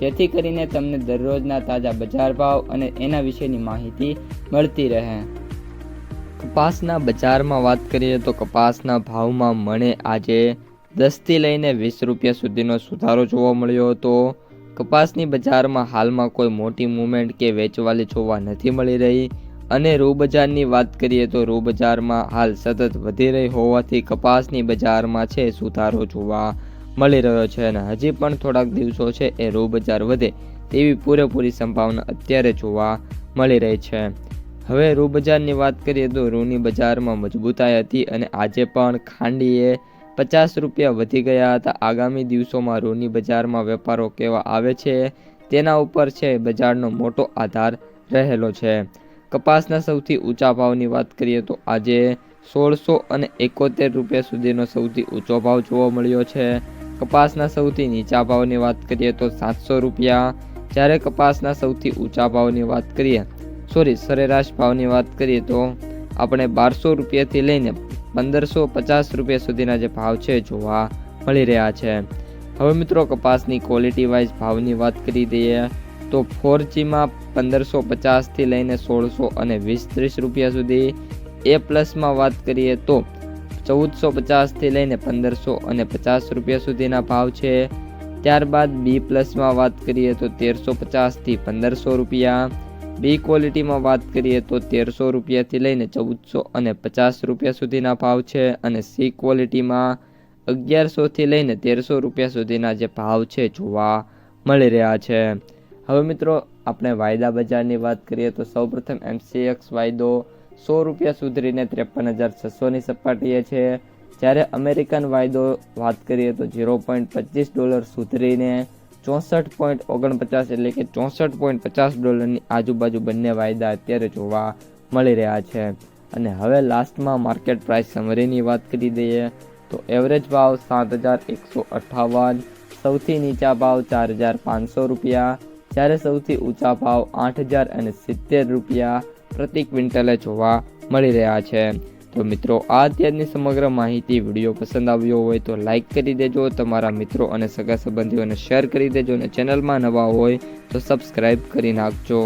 જેથી કરીને તમને દરરોજના તાજા બજાર ભાવ અને એના વિશેની માહિતી મળતી રહે. કપાસના બજારમાં વાત કરીએ તો કપાસના ભાવમાં મને આજે દસથી લઈને વીસ રૂપિયા સુધીનો સુધારો જોવા મળ્યો હતો. કપાસની બજારમાં હાલમાં કોઈ મોટી મૂવમેન્ટ કે વેચવાલી જોવા નથી મળી રહી. અને રૂ બજારની વાત કરીએ તો રૂ બજારમાં હાલ સતત વધી રહી હોવાથી કપાસની બજારમાં છે સુધારો જોવા મળી રહ્યો છે અને હજી પણ થોડાક દિવસો છે એ રૂ બજાર વધે તેવી પૂરેપૂરી સંભાવના અત્યારે જોવા મળી રહી છે. હવે રૂ બજારની વાત કરીએ તો રૂની બજારમાં મજબૂતાઈ હતી અને આજે પણ ખાંડીએ પચાસ રૂપિયા વધી ગયા હતા. આગામી દિવસોમાં રૂની બજારમાં વેપારો કેવા આવે છે તેના ઉપર છે બજારનો મોટો આધાર રહેલો છે. કપાસના સૌથી ઊંચા ભાવની વાત કરીએ તો આજે સોળસો અને એકોતેર રૂપિયા સુધીનો સૌથી ઊંચો ભાવ જોવા મળ્યો છે. કપાસના સૌથી નીચા ભાવની વાત કરીએ તો સાતસો રૂપિયા. જ્યારે કપાસના સૌથી ઊંચા ભાવની વાત કરીએ સોરી સરેરાશ ભાવની વાત કરીએ તો આપણે બારસો રૂપિયાથી લઈને પંદરસો પચાસ રૂપિયા સુધીના જે ભાવ છે જોવા મળી રહ્યા છે. હવે મિત્રો કપાસની ક્વોલિટી વાઇઝ ભાવની વાત કરી દઈએ તો ફોર જીમાં પંદરસો પચાસથી લઈને સોળસો અને વીસ ત્રીસ રૂપિયા સુધી. એ પ્લસમાં વાત કરીએ તો ચૌદસો પચાસથી લઈને પંદરસો અને પચાસ રૂપિયા સુધીના ભાવ છે. ત્યારબાદ બી પ્લસમાં વાત કરીએ તો તેરસો પચાસથી પંદરસો રૂપિયા. બી ક્વોલિટીમાં વાત કરીએ તો તેરસો રૂપિયાથી લઈને ચૌદસો અને પચાસ રૂપિયા સુધીના ભાવ છે અને સી ક્વોલિટીમાં અગિયારસોથી લઈને તેરસો રૂપિયા સુધીના જે ભાવ છે જોવા મળી રહ્યા છે. હવે મિત્રો, આપણે વાયદા બજારની વાત કરીએ તો સૌપ્રથમ એમસીએક્સ વાયદો સો રૂપિયા સુધરીને ત્રેપન હજાર છસોની સપાટીએ છે. જ્યારે અમેરિકન વાયદો વાત કરીએ તો ઝીરો પોઈન્ટ પચીસ ડોલર સુધરીને ચોસઠ પોઈન્ટ ઓગણપચાસ એટલે કે ચોસઠ પોઈન્ટ પચાસ ડોલરની આજુબાજુ બંને વાયદા અત્યારે જોવા મળી રહ્યા છે. અને હવે લાસ્ટમાં માર્કેટ પ્રાઇસ સમરીની વાત કરી દઈએ તો એવરેજ ભાવ સાત હજાર એકસો અઠ્ઠાવન, સૌથી નીચા ભાવ ચાર હજાર પાંચસો રૂપિયા, જ્યારે સૌથી ઊંચા ભાવ આઠ હજાર અને સિત્તેર રૂપિયા પ્રતિ ક્વિન્ટલે જોવા મળી રહ્યા છે. તો મિત્રો, આ અત્યારની સમગ્ર માહિતી વીડિયો પસંદ આવ્યો હોય તો લાઇક કરી દેજો, તમારા મિત્રો અને સગા સંબંધીઓને શેર કરી દેજો અને ચેનલમાં નવા હોય તો સબસ્ક્રાઈબ કરી નાખજો.